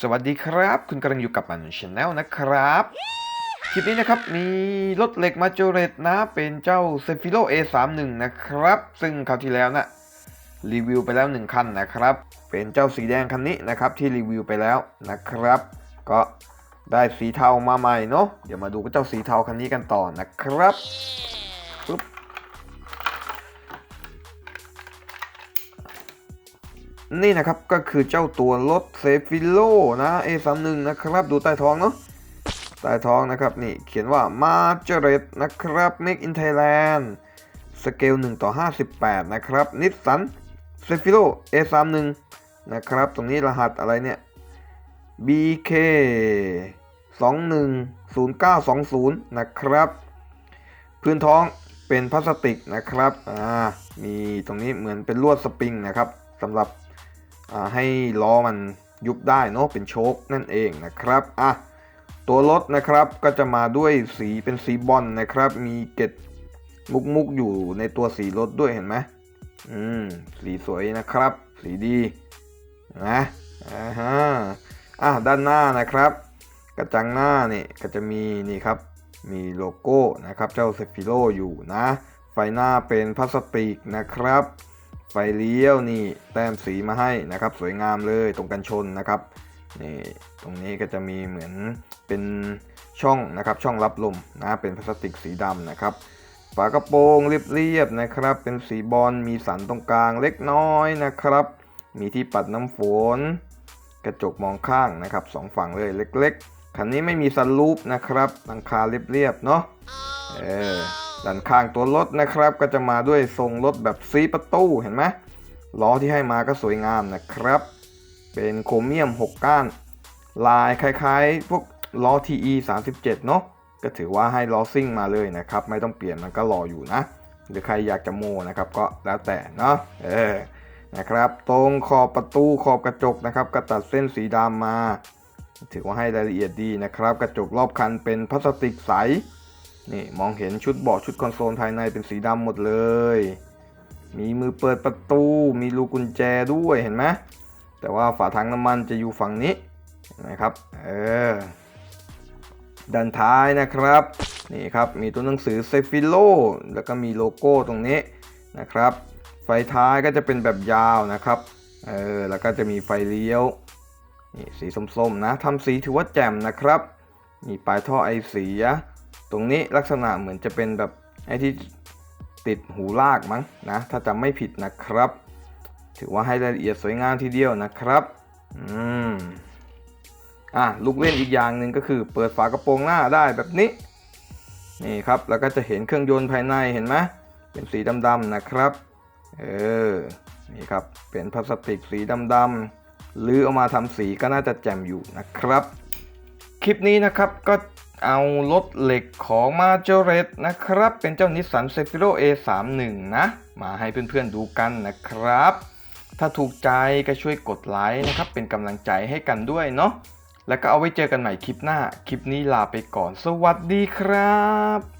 สวัสดีครับ คุณกำลังอยู่กับมันชาแนลนะครับ คลิปนี้นะครับมีรถเหล็กมาโจเรตนะ เป็นเจ้า s e f i r o A31 นะครับ ซึ่งคราวที่แล้วนะรีวิวไปแล้ว 1 คันนะครับ เป็นเจ้าสีแดงคันนี้นะครับที่รีวิวไปแล้วนะครับ ก็ได้สีเทามาใหม่เนาะเดี๋ยวมาดูเจ้าสีเทาคันนี้กันต่อนะครับ นี่นะครับก็คือเจ้าตัวรถเซฟิโลนะ A31 นะครับดูใต้ท้องเนาะใต้ท้องนะครับนี่เขียนว่า m a j o r e t นะครับ Make in Thailand สเกล1ต่อ 58 นะครับนิสสันเซฟิโล A31 นะครับ ตรงนี้รหัสอะไรเนี่ย BK 210920 นะครับ พื้นท้องเป็นพลาสติกนะครับ อ่า มีตรงนี้เหมือนเป็นลวดสปริงนะครับสำหรับ ให้ล้อมันยุบได้เนาะเป็นโชคนั่นเองนะครับอะตัวรถนะครับก็จะมาด้วยสีเป็นสีบอลนะครับ มีเกล็ดมุกมุกอยู่ในตัวสีรถด้วยเห็นไหมอืมสีสวยนะครับ สีดีนะอ่าฮะอะด้านหน้านะครับ กระจังหน้านี่ก็จะมีนี่ครับ มีโลโก้นะครับเจ้าเซฟิโลอยู่นะ ไฟหน้าเป็นพลาสติกนะครับ ฟเลี้ยวนี่แต้มสีมาให้นะครับ สวยงามเลยตรงกันชนนะครับนี่ตรงนี้ก็จะมีเหมือนเป็นช่องนะครับช่องรับลมนะเป็นพลาสติกสีดำนะครับฝากระโปรงเรียบๆนะครับ เป็นสีบอลมีสันตรงกลางเล็กน้อยนะครับ มีที่ปัดน้ำฝน กระจกมองข้างนะครับสองฝั่งเลยเล็ก ๆ คันนี้ไม่มีซันรูปนะครับหลังคาเรียบๆเนาะเออ ด้านข้างตัวรถนะครับ ก็จะมาด้วยทรงรถแบบซีประตูเห็นไหมล้อที่ให้มาก็สวยงามนะครับ เป็นโครเมียม 6 ก้าน ลายคล้ายๆ พวกล้อ TE 37 เนาะก็ถือว่าให้ล้อซิ่งมาเลยนะครับ ไม่ต้องเปลี่ยนมันก็รออยู่นะ หรือใครอยากจะโมนะครับก็แล้วแต่เนาะเออนะครับตรงขอบประตูขอบกระจกนะครับก็ตัดเส้นสีดำมา ถือว่าให้รายละเอียดดีนะครับ กระจกรอบคันเป็นพลาสติกใส นี่มองเห็นชุดเบาะชุดคอนโซลภายในเป็นสีดำหมดเลย มีมือเปิดประตู มีรูกุญแจด้วยเห็นไหมแต่ว่าฝาถังน้ำมันจะอยู่ฝั่งนี้นะครับเออด้านท้ายนะครับนี่ครับมีตัวหนังสือเซฟิโลแล้วก็มีโลโก้ตรงนี้นะครับ ไฟท้ายก็จะเป็นแบบยาวนะครับเออแล้วก็จะมีไฟเลี้ยวนี่สีส้มๆนะทำสีถือว่าแจ่มนะครับ มีปลายท่อไอเสีย ตรงนี้ลักษณะเหมือนจะเป็นแบบไอที่ติดหูลากมั้งนะถ้าจำไม่ผิดนะครับ ถือว่าให้รายละเอียดสวยงามทีเดียวนะครับอืมอะลูกเล่นอีกอย่างหนึ่งก็คือ เปิดฝากระโปรงหน้าได้แบบนี้นี่ครับแล้วก็จะเห็นเครื่องยนต์ภายในเห็นไหมเป็นสีดำๆนะครับเออนี่ครับเป็นพลาสติกสีดำๆหรือเอามาทำสีก็น่าจะแจ่มอยู่นะครับ คลิปนี้นะครับก็ เอารถเหล็กของมาเจเรตนะครับ เป็นเจ้านิสสันเซฟิโร A31 นะ มาให้เพื่อนๆดูกันนะครับ ถ้าถูกใจก็ช่วยกดไลค์นะครับ เป็นกำลังใจให้กันด้วยเนาะแล้วก็เอาไว้เจอกันใหม่คลิปหน้า คลิปนี้ลาไปก่อน สวัสดีครับ